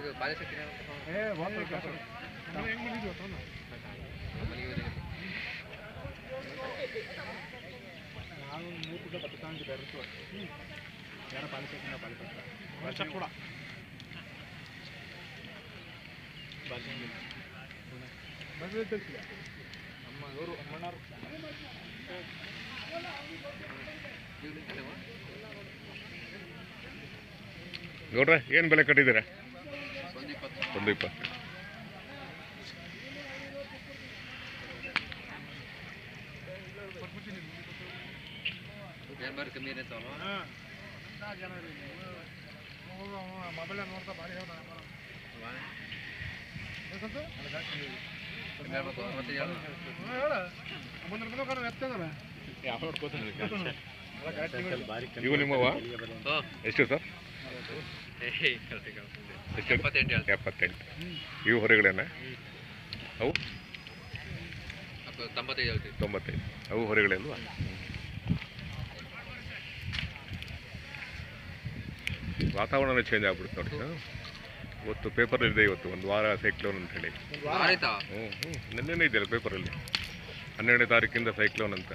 ಇದು ಬಾಲಶಕ್ತಿ ನಾನು ಮೂರು ಕೂಡ ಬದುಕಾಂಗಿ ಬೆರೆತು ಯಾರ ಪಾಲಿಸಕ್ಕಿನ ಪಾಲಿಸ್ತಾರೆ ಕೂಡ ನಮ್ಮ ಇವರು ಅಮ್ಮಣ್ಣರು ಗೌಡ್ರೆ ಏನು ಬೆಲೆ ಕಟ್ಟಿದ್ದೀರಾ ಒಂದು ಇಪ್ಪತ್ತು ಮೊಬೈಲ್ ನೋಡ್ತಾ ಭಾರಿ ಇವು ನಿಮ್ಮವ ಎಷ್ಟು ಸರ್? ಎಪ್ಪತ್ತೆಂಟು ಇವು ಹೊರಗಡೆನ? ಅವು? ತೊಂಬತ್ತೈದು ತೊಂಬತ್ತೈದು. ಅವು ಹೊರಗಡೆ ಅಲ್ವಾ ವಾತಾವರಣ ಚೇಂಜ್ ಆಗ್ಬಿಡುತ್ತೆ ನೋಡಿ. ಇವತ್ತು ಪೇಪರ್ ಇದೆ ಇವತ್ತು ಒಂದು ವಾರ ಸೈಕ್ಲೋನ್ ಅಂತ ಹೇಳಿ. ಆಯ್ತಾ? ಹ್ಞೂ ಹ್ಞೂ ನಿನ್ನೆನೇ ಇದೆಯಲ್ಲ ಪೇಪರಲ್ಲಿ ಹನ್ನೆರಡನೇ ತಾರೀಕಿಂದ ಸೈಕ್ಲೋನ್ ಅಂತ.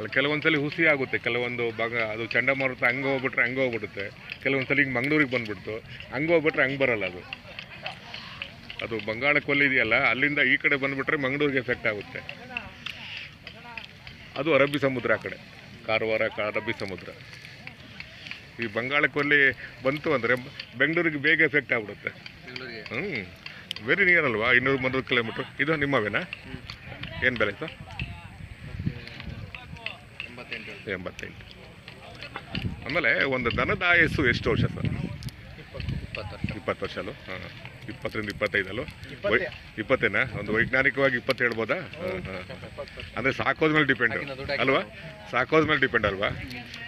ಅಲ್ಲಿ ಕೆಲವೊಂದ್ಸಲಿ ಹುಸಿ ಆಗುತ್ತೆ ಕೆಲವೊಂದು ಭಾಗ ಅದು ಚಂಡಮಾರುತ ಹಂಗೆ ಹೋಗ್ಬಿಟ್ರೆ ಹಂಗೆ ಹೋಗ್ಬಿಡುತ್ತೆ ಕೆಲವೊಂದ್ಸಲಿ ಹಿಂಗೆ ಮಂಗಳೂರಿಗೆ ಬಂದ್ಬಿಡ್ತು ಹಂಗೆ ಹೋಗ್ಬಿಟ್ರೆ ಹಂಗೆ ಬರಲ್ಲ ಅದು. ಅದು ಬಂಗಾಳ ಕೊಲ್ಲಿ ಇದೆಯಲ್ಲ ಅಲ್ಲಿಂದ ಈ ಕಡೆ ಬಂದ್ಬಿಟ್ರೆ ಮಂಗಳೂರಿಗೆ ಎಫೆಕ್ಟ್ ಆಗುತ್ತೆ. ಅದು ಅರಬ್ಬಿ ಸಮುದ್ರ ಆ ಕಡೆ ಕಾರವಾರ ಅರಬ್ಬಿ ಸಮುದ್ರ. ಈ ಬಂಗಾಳ ಕೊಲ್ಲಿ ಬಂತು ಅಂದರೆ ಬೆಂಗಳೂರಿಗೆ ಬೇಗ ಎಫೆಕ್ಟ್ ಆಗ್ಬಿಡುತ್ತೆ. ಹ್ಞೂ ವೆರಿ ನಿಯರ್ ಅಲ್ವಾ? ಇನ್ನೂರು ಮುನ್ನೂರು ಕಿಲೋಮೀಟ್ರ್ ಇದು ನಿಮ್ಮವೇನಾ? ಏನು ಬೆಲೆ ಸರ್ ಎಂಬತ್ತೆಂಟು. ಆಮೇಲೆ ಒಂದು ದನದ ಆಯಸ್ಸು ಎಷ್ಟು ವರ್ಷ ಸರ್? ಇಪ್ಪತ್ತು ವರ್ಷ ಅಲ್ಲೂ ಹಾಂ ಇಪ್ಪತ್ತರಿಂದ ಇಪ್ಪತ್ತೈದಲ್ಲೋ ಇಪ್ಪತ್ತೇನಾ? ಒಂದು ವೈಜ್ಞಾನಿಕವಾಗಿ ಇಪ್ಪತ್ತು ಹೇಳ್ಬೋದಾ? ಹಾಂ ಹಾಂ. ಅಂದರೆ ಸಾಕೋದ ಮೇಲೆ ಡಿಪೆಂಡ್ ಅಲ್ವಾ? ಸಾಕೋದ ಮೇಲೆ ಡಿಪೆಂಡ್ ಅಲ್ವಾ?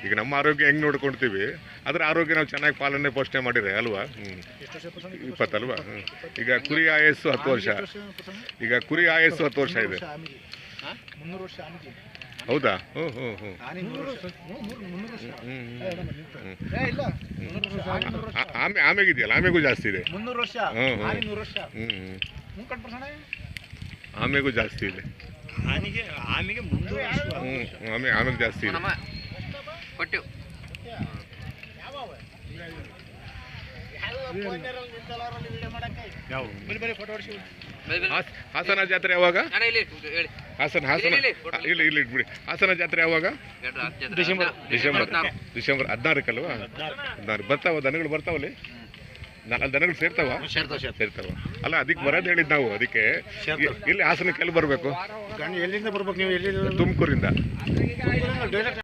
ಈಗ ನಮ್ಮ ಆರೋಗ್ಯ ಹೆಂಗೆ ನೋಡ್ಕೊಳ್ತೀವಿ ಅದರ ಆರೋಗ್ಯ ನಾವು ಚೆನ್ನಾಗಿ ಪಾಲನೆ ಪೋಷಣೆ ಮಾಡಿದ್ರೆ ಅಲ್ವಾ? ಹ್ಞೂ ಇಪ್ಪತ್ತಲ್ವಾ? ಹ್ಞೂ ಈಗ ಕುರಿ ಆಯಸ್ಸು ಹತ್ತು ವರ್ಷ? ಈಗ ಕುರಿ ಆಯಸ್ಸು ಹತ್ತು ವರ್ಷ ಇದೆ. ಹೌದಾ? ಹ್ಞೂ ಹ್ಞೂ ಹ್ಞೂ ಆಮೆ ಆಮೆಗಿದೆಯಲ್ಲ? ಆಮೆಗೂ ಜಾಸ್ತಿ ಇದೆ. ಹ್ಞೂ ಹ್ಞೂ ಆಮೆಗೂ ಜಾಸ್ತಿ ಇದೆ. ಹ್ಞೂ ಆಮೆ ಆಮೆಗೆ ಜಾಸ್ತಿ ಇದೆ. ಹಾಸನ ಜಾತ್ರೆ ಯಾವಾಗ? ಅಣ್ಣ ಇಲ್ಲಿ ಹೇಳಿ. ಹಾಸನ ಹಾಸನ. ಇಲ್ಲಿ, ಇಲ್ಲಿ, ಇಟ್ಬಿಡಿ ಹಾಸನ ಜಾತ್ರೆ ಯಾವಾಗ? ಡಿಸೆಂಬರ್. ಡಿಸೆಂಬರ್. ಡಿಸೆಂಬರ್. ಹದಿನಾರು. ಡಿಸೆಂಬರ್ ಹದಿನಾರಕ್ಕಲ್ವಾ? ಹದಿನಾರು. ಬರ್ತಾವ ದನಗಳು ಬರ್ತಾವಲ್ಲಿ? ನಾಲ್ಕು ದನಗಳು ಸೇರ್ತಾವ? ಸೇರ್ತಾವ ಅಲ್ಲ ಅದಕ್ಕೆ ಬರೋದು ಹೇಳಿದ್ ನಾವು ಅದಕ್ಕೆ. ಇಲ್ಲಿ ಹಾಸನಕ್ಕೆ ಎಲ್ಲಿ ಬರಬೇಕು? ಎಲ್ಲಿಂದ ಬರ್ಬೇಕು ನೀವು? ಎಲ್ಲಿ ತುಮಕೂರಿಂದ. ಡೈರೆಕ್ಟ್